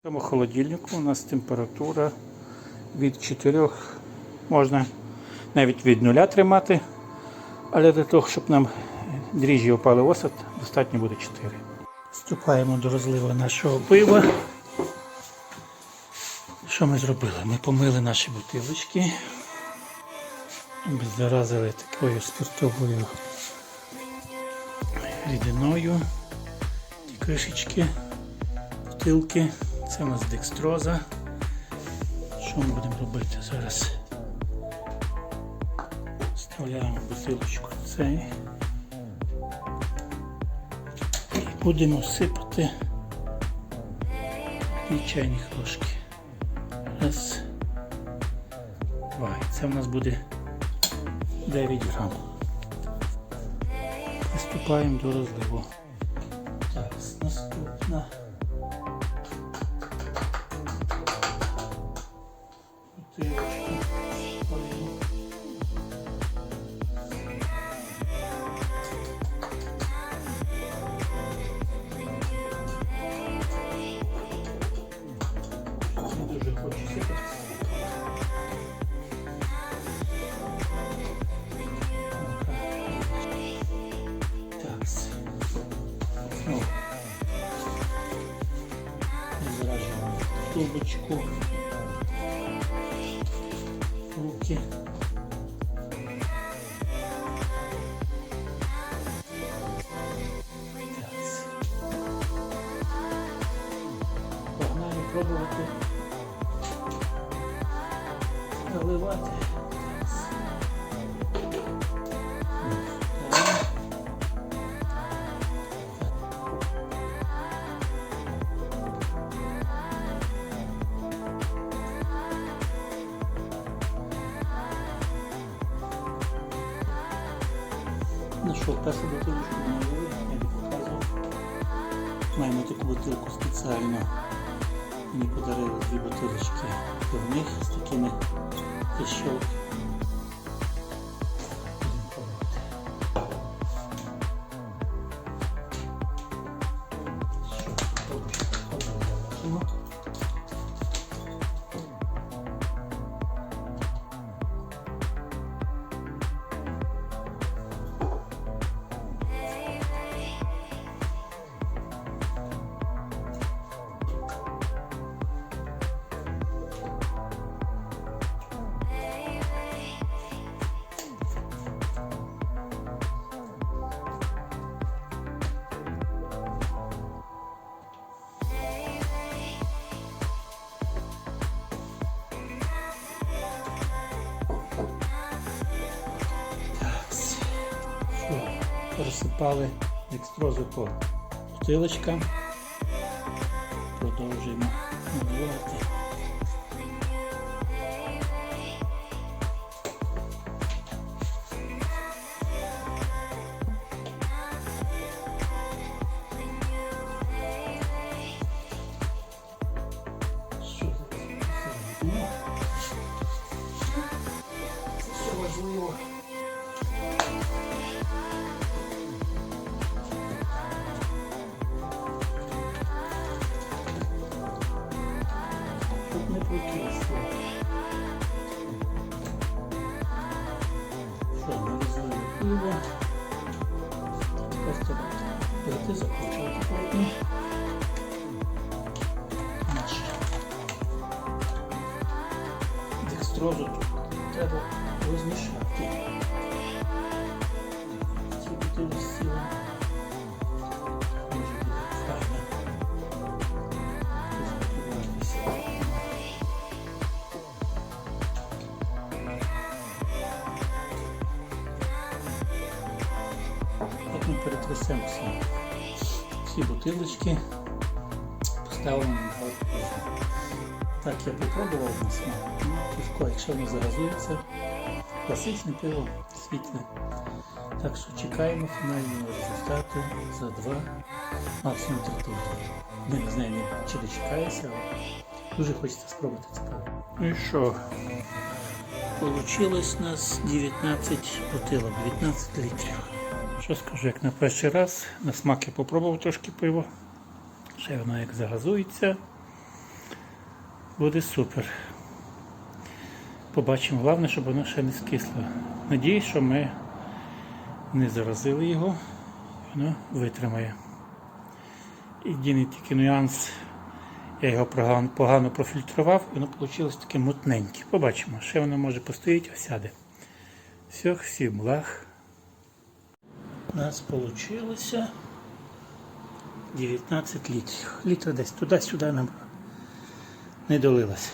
В цьому холодильнику у нас температура від 4, можна навіть від нуля тримати, але для того, щоб нам дріжджі опали в осад, достатньо буде 4. Вступаємо до розливу нашого пива. Що ми зробили? Ми помили наші бутилочки, заразили такою спиртовою рідиною, кришечки бутилки. Це у нас декстроза. Що ми будемо робити зараз? Вставляємо бутилочку цей. І будемо сипати дві чайних ложки. Раз. Два. Це у нас буде 9 грам. Приступаємо до розливу. Так, наступна. Бутилочку. Не дуже. Заражаємо трубочку. Руки. Погнали пробувати. Наливати. Нашов першу бутилочку налили, я не показував. Маємо таку бутилку спеціально. Мені подарили дві бутилочки в них з такими піщолками. Розсипали екстрозу по бутилочкам. Продовжуємо наливати. Розлили. Просто пити, закручувати потім. Наш декстрозу треба розмішати. Ми перетрясемо всі, всі бутилочки, поставимо на газ. Так я попробував на смак. Ну, якщо не заразується, класичне пиво, світле. Так що чекаємо фінального результату за два, максимум три тижні. Ми не знаємо, чи дочекається, але дуже хочеться спробувати це пиво. Ну і що? Получилось у нас 19 бутилок, 19 літрів. Що скажу, як на перший раз, на смак я попробував трошки пиво. Ще воно як загазується. Буде супер. Побачимо. Головне, щоб воно ще не скисло. Надіюсь, що ми не заразили його, воно витримає. Єдиний тільки нюанс, я його погано, профільтрував, і воно вийшло таке мутненьке. Побачимо, ще воно може постоїть, осяде. Все, всім благ. У нас вийшло 19 літрів. Літра десь туди-сюди нам не долилось.